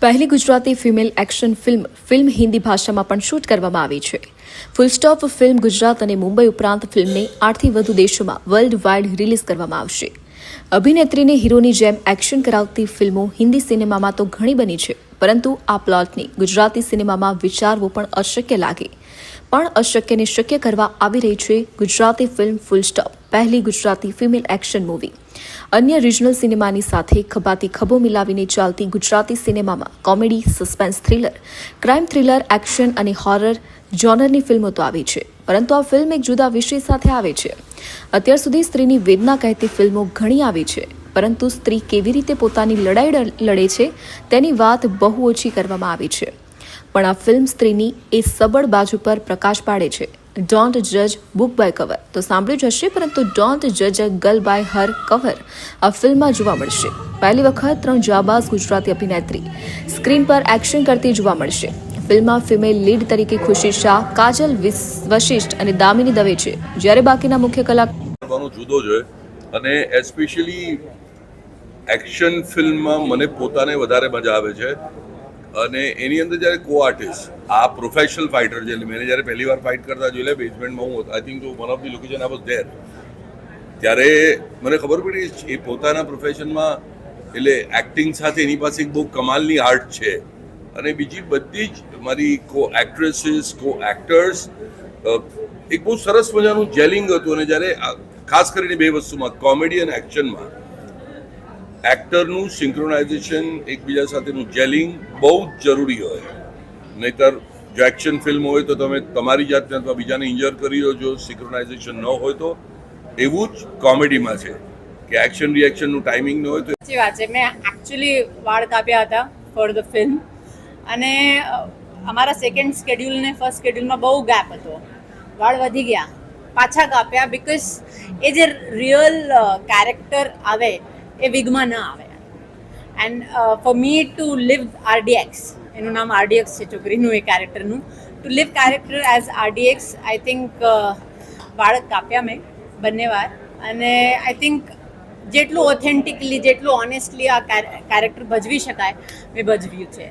પહેલી Gujarati female action film film Hindi ભાષામાં પણ શૂટ કરવામાં આવી છે. ફૂલ સ્ટોપ ફિલ્મ ગુજરાત અને મુંબઈ ઉપરાંત ફિલ્મને આઠથી વધુ દેશોમાં વર્લ્ડ વાઇડ રિલીઝ કરવામાં આવશે. અભિનેત્રીને હીરોની જેમ એક્શન કરાવતી ફિલ્મો હિન્દી સિનેમામાં તો ઘણી બની છે. પરંતુ આ પ્લોટને ગુજરાતી સિનેમામાં વિચારવું પણ અશક્ય લાગે. પણ અશક્યને શક્ય કરવા આવી રહી છે ગુજરાતી ફિલ્મ ફૂલ સ્ટોપ, પહેલી ગુજરાતી ફિમેલ એક્શન મૂવી. અન્ય રિજનલ સિનેમાની સાથે ખભાતી ખભો મિલાવીને ચાલતી ગુજરાતી સિનેમામાં comedy, suspense, thriller, crime thriller, action અને હોરર જોનરની ફિલ્મો તો આવી છે, પરંતુ આ ફિલ્મ એક જુદા વિષય સાથે આવે છે. અત્યાર સુધી સ્ત્રીની વેદના કહેતી ફિલ્મો ઘણી આવી છે. પરંતુ સ્ત્રી કેવી રીતે પોતાની લડાઈ લડે છે, તેની વાત બહુ ઓછી કરવામાં આવી છે. પણ આ ફિલ્મ સ્ત્રીની એ સબળ બાજુ પર પ્રકાશ પાડે છે. ડોન્ટ જજ બુક બાય કવર તો સાંભળ્યું જ હશે, પરંતુ ડોન્ટ જજ a girl by her cover આ ફિલ્મમાં જોવા મળશે. પહેલી વખત ત્રણ જાબાઝ ગુજરાતી અભિનેત્રી. સ્ક્રીન પર એક્શન કરતી જોવા મળશે. ફિલ્મમાં ફિમેલ લીડ તરીકે ખુશી શાહ, કાજલ વશિષ્ઠ અને દામિની દવે છે. જ્યારે બાકીના મુખ્ય કલાકાર જુદો છે. અને એસ્પેશિયલી એક્શન ફિલ્મમાં મને પોતાને વધારે મજા આવે છે. અને એની અંદર જ્યારે કો આર્ટિસ્ટ આ પ્રોફેશનલ ફાઇટર છે મેં જ્યારે પહેલી વાર ફાઇટ કરતા જોઈ લે બેઝમેન્ટમાં હું I think one of the location I was there ત્યારે મને ખબર પડી એ પોતાના પ્રોફેશનમાં એટલે એક્ટિંગ સાથે એની પાસે એક બહુ કમાલની આર્ટ છે. અને બીજી બધી જ મારી કો એક્ટ્રેસીસ કો એક્ટર્સ એક બહુ સરસ મજાનું જેલિંગ હતું. અને જ્યારે આ- ખાસ કરીને બે વસ્તુમાં કોમેડી અને એક્શનમાં એક્ટરનું સિંક્રોનાઇઝેશન એકબીજા સાથેનું જેલિંગ બહુ જ જરૂરી હોય. નહીતર જો એક્શન ફિલ્મ હોય તો તમે તમારી જાતને અથવા બીજાને ઇન્જર કરી રહ્યો જો સિંક્રોનાઇઝેશન ન હોય તો, એવું જ કોમેડીમાં છે કે એક્શન રિએક્શનનું ટાઈમિંગ ન હોય તો સાચી વાત છે. મેં એકચ્યુઅલી વાળ કાપ્યા હતા ફોર ધ ફિલ્મ અને અમારા સેકન્ડ સ્કેડ્યુલ ને ફર્સ્ટ સ્કેડ્યુલમાં બહુ ગેપ હતો. વાળ વધી ગયા. પાછા કાપ્યા બીકોઝ એ જે રિયલ કેરેક્ટર આવે એ વિગમાં ન આવે. And for me to live RDX એનું નામ આરડીએક્સ છે છોકરીનું, એ કેરેક્ટરનું to live character as RDX I think બાળક કાપ્યા મેં બંને વાર. અને આઈ થિંક જેટલું ઓથેન્ટિકલી જેટલું ઓનેસ્ટલી આ કેરેક્ટર ભજવી શકાય, મેં ભજવ્યું છે.